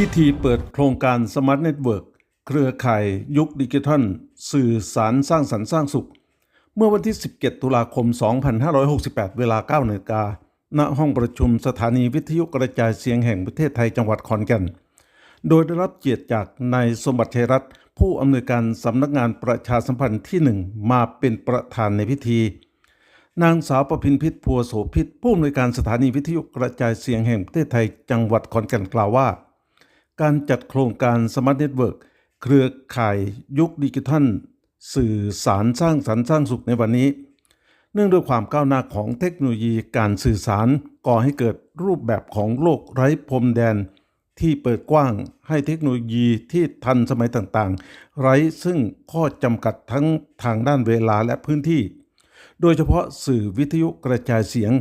พิธีเปิดโครงการ Smart Network เครือข่ายยุคดิจิทัล สื่อสารสร้างสรรค์สร้างสุข เมื่อวันที่ 17 ตุลาคม 2568 เวลา9นาฬิกาณห้องประชุมสถานีวิทยุกระจายเสียงแห่งประเทศไทยจังหวัดขอนแก่น โดยได้รับเกียรติจากนายสมบัติชัยรัตน์ผู้อำนวยการสำนักงานประชาสัมพันธ์ที่ 1 มาเป็นประธานในพิธี นางสาวประพินพิษพัวโสพิษผู้อำนวยการสถานีวิทยุกระจายเสียงแห่งประเทศไทยจังหวัดขอนแก่นกล่าวว่า การจัดโครงการสมาร์ทเน็ตเวิร์กเครือข่ายยุคดิจิทัล สื่อสารสร้างสรรค์สร้างสุขในวันนี้ เนื่องด้วยความก้าวหน้าของเทคโนโลยีการสื่อสารก่อให้เกิดรูปแบบของโลกไร้พรมแดน ที่เปิดกว้างให้เทคโนโลยีที่ทันสมัยต่างๆ ไร้ซึ่งข้อจำกัดทั้งทางด้านเวลาและพื้นที่ โดยเฉพาะสื่อวิทยุกระจายเสียง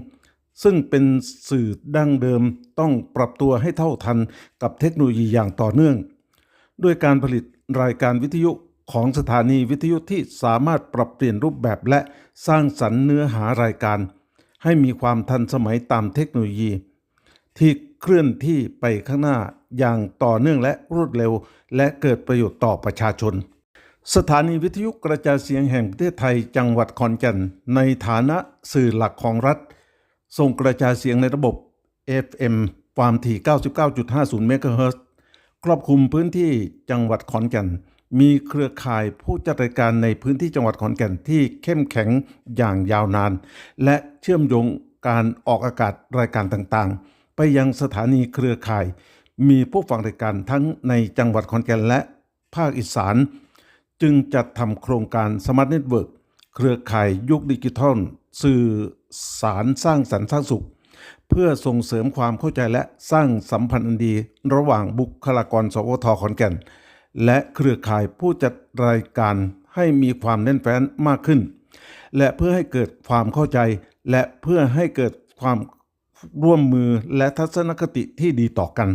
ซึ่งเป็นสื่อดั้งเดิมต้องปรับตัวให้เท่าทันกับเทคโนโลยีอย่างต่อเนื่อง ด้วยการผลิตรายการวิทยุของสถานีวิทยุที่สามารถปรับเปลี่ยนรูปแบบและสร้างสรรค์เนื้อหารายการ ให้มีความทันสมัยตามเทคโนโลยี ที่เคลื่อนที่ไปข้างหน้าอย่างต่อเนื่องและรวดเร็ว และเกิดประโยชน์ต่อประชาชน สถานีวิทยุกระจายเสียงแห่งประเทศไทยจังหวัดขอนแก่นในฐานะสื่อหลักของรัฐ ส่งกระจายเสียงในระบบ FM ความถี่ 99.50 เมกะเฮิรตซ์ครอบคลุมพื้นที่จังหวัดขอนแก่น มีเครือข่ายผู้จัดรายการในพื้นที่จังหวัดขอนแก่นที่เข้มแข็งอย่างยาวนาน และเชื่อมโยงการออกอากาศรายการต่างๆ ไปยังสถานีเครือข่าย มีผู้ฟังรายการทั้งในจังหวัดขอนแก่นและภาคอีสาน จึงจัดทำโครงการ Smart Network เครือข่ายยุคดิจิทัล สื่อสารสร้างสรรค์สร้างสุข เพื่อส่งเสริมความเข้าใจและสร้างสัมพันธ์อันดี ระหว่างบุคลากร สวทขอนแก่น และเครือข่ายผู้จัดรายการให้มีความแน่นแฟ้นมากขึ้น และเพื่อให้เกิดความเข้าใจ และเพื่อให้เกิดความร่วมมือและทัศนคติที่ดีต่อกัน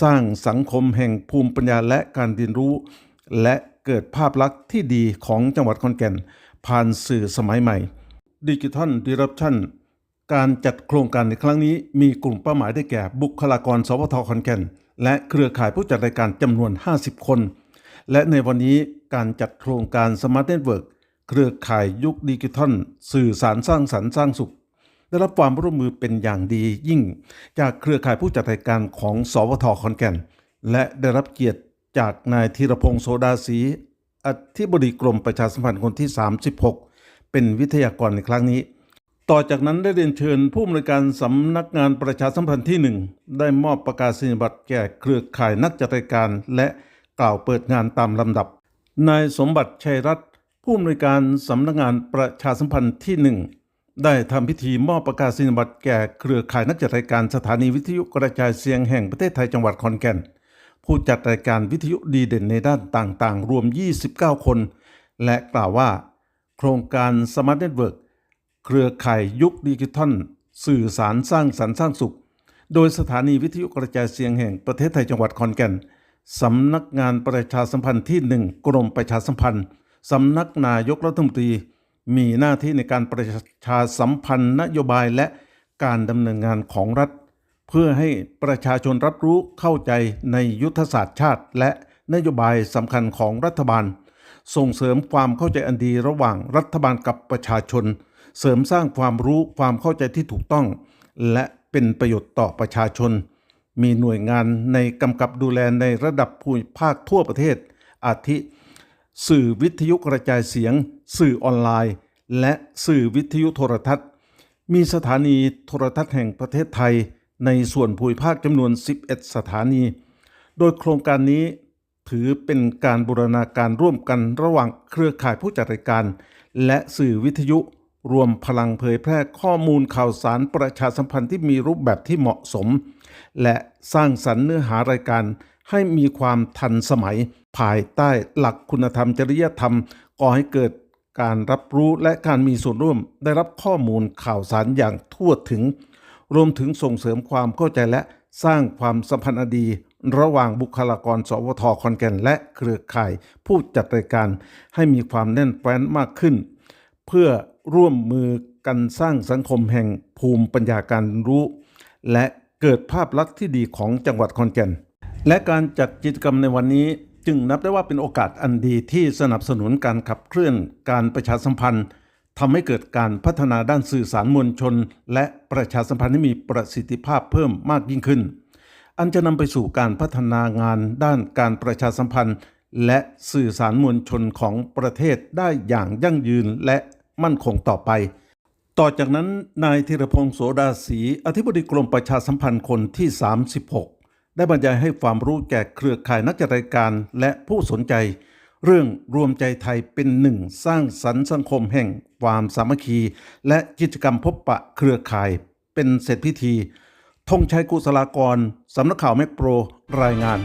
สร้างสังคมแห่งภูมิปัญญาและการเรียนรู้ และเกิดภาพลักษณ์ที่ดีของจังหวัดขอนแก่น ผ่านสื่อสมัยใหม่ ดิจิทัลดิรัปชันการจัดโครงการในครั้งนี้มีกลุ่มเป้าหมายได้แก่บุคลากรสวทขอนแก่น และเครือข่ายผู้จัดรายการจำนวน 50 คน และในวันนี้การจัดโครงการ Smart Network เครือข่ายยุคดิจิทัล สื่อสารสร้างสรรค์สร้างสุข ได้รับความร่วมมือเป็นอย่างดียิ่ง จากเครือข่ายผู้จัดรายการของสวทขอนแก่น และได้รับเกียรติจากนายธีรพงศ์โสดาศรีอธิบดีกรมประชาสัมพันธ์คนที่ 36 เป็นวิทยากรในครั้งนี้ ต่อจากนั้นได้เรียนเชิญผู้อำนวยการสำนักงานประชาสัมพันธ์ที่ 1 ได้มอบประกาศนียบัตรแก่เครือข่ายนักจัดรายการ และกล่าวเปิดงานตามลำดับ นายสมบัติชัยรัตน์ผู้อำนวยการสำนักงานประชาสัมพันธ์ที่ 1ได้ทำพิธีมอบประกาศนียบัตรแก่เครือข่ายนักจัดรายการสถานีวิทยุกระจายเสียงแห่งประเทศไทยจังหวัดขอนแก่น ผู้จัดรายการวิทยุดีเด่นในด้านต่างๆ รวม 29 คน และกล่าวว่า ครงการ Smart Network เครือข่ายยุคดิจิทัล สื่อสารสร้างสรรค์สร้างสุข โดยสถานีวิทยุกระจายเสียงแห่งประเทศไทยจังหวัดขอนแก่นสำนักงานประชาสัมพันธ์ที่ 1 กรมประชาสัมพันธ์สำนักนายกรัฐมนตรี มีหน้าที่ในการประชาสัมพันธ์นโยบายและการดำเนินงานของรัฐ เพื่อให้ประชาชนรับรู้เข้าใจในยุทธศาสตร์ชาติ และนโยบายสำคัญของรัฐบาล ส่งเสริมความเข้าใจอันดีระหว่างรัฐบาลกับประชาชน เสริมสร้างความรู้ความเข้าใจที่ถูกต้อง และเป็นประโยชน์ต่อประชาชน มีหน่วยงานในกำกับดูแลในระดับภูมิภาคทั่วประเทศ อาทิ สื่อวิทยุกระจายเสียง สื่อออนไลน์ และสื่อวิทยุโทรทัศน์ มีสถานีโทรทัศน์แห่งประเทศไทย ในส่วนภูมิภาคจำนวน 11 สถานี โดยโครงการนี้ ถือเป็นการบูรณาการร่วมกันระหว่างเครือข่ายผู้จัดรายการ และสื่อวิทยุ รวมพลังเผยแพร่ข้อมูลข่าวสารประชาสัมพันธ์ที่มีรูปแบบที่เหมาะสม และสร้างสรรค์เนื้อหารายการให้มีความทันสมัย ภายใต้หลักคุณธรรมจริยธรรมก่อให้เกิดการรับรู้และการมีส่วนร่วมได้รับข้อมูลข่าวสารอย่างทั่วถึง รวมถึงส่งเสริมความเข้าใจและสร้างความสัมพันธ์ดี ระหว่างบุคลากร สวทขอนแก่น และเครือข่าย ผู้จัดรายการให้มีความแน่นแฟ้นมากขึ้น เพื่อร่วมมือกันสร้างสังคมแห่งภูมิปัญญาการรู้ และเกิดภาพลักษณ์ที่ดีของจังหวัดขอนแก่น และการจัดกิจกรรมในวันนี้จึงนับได้ว่าเป็นโอกาสอันดีที่สนับสนุนการขับเคลื่อนการประชาสัมพันธ์ทำให้เกิดการพัฒนาด้านสื่อสารมวลชน และประชาสัมพันธ์ให้มีประสิทธิภาพเพิ่มมากยิ่งขึ้น อันจะนำไปสู่การพัฒนางานด้านการประชาสัมพันธ์ และสื่อสารมวลชนของประเทศได้อย่างยั่งยืนและมั่นคงต่อไป ต่อจากนั้นนายธีรพงศ์โสดาศรีอธิบดีกรมประชาสัมพันธ์คนที่ 36 ได้บรรยายให้ความรู้แก่เครือข่ายนักจัดรายการและผู้สนใจ เรื่องรวมใจไทยเป็นหนึ่งสร้างสรรค์สังคมแห่งความสามัคคี และกิจกรรมพบปะเครือข่ายเป็นเสร็จพิธี ธงชัยกุศลากร สำนักข่าวแมกโปร รายงาน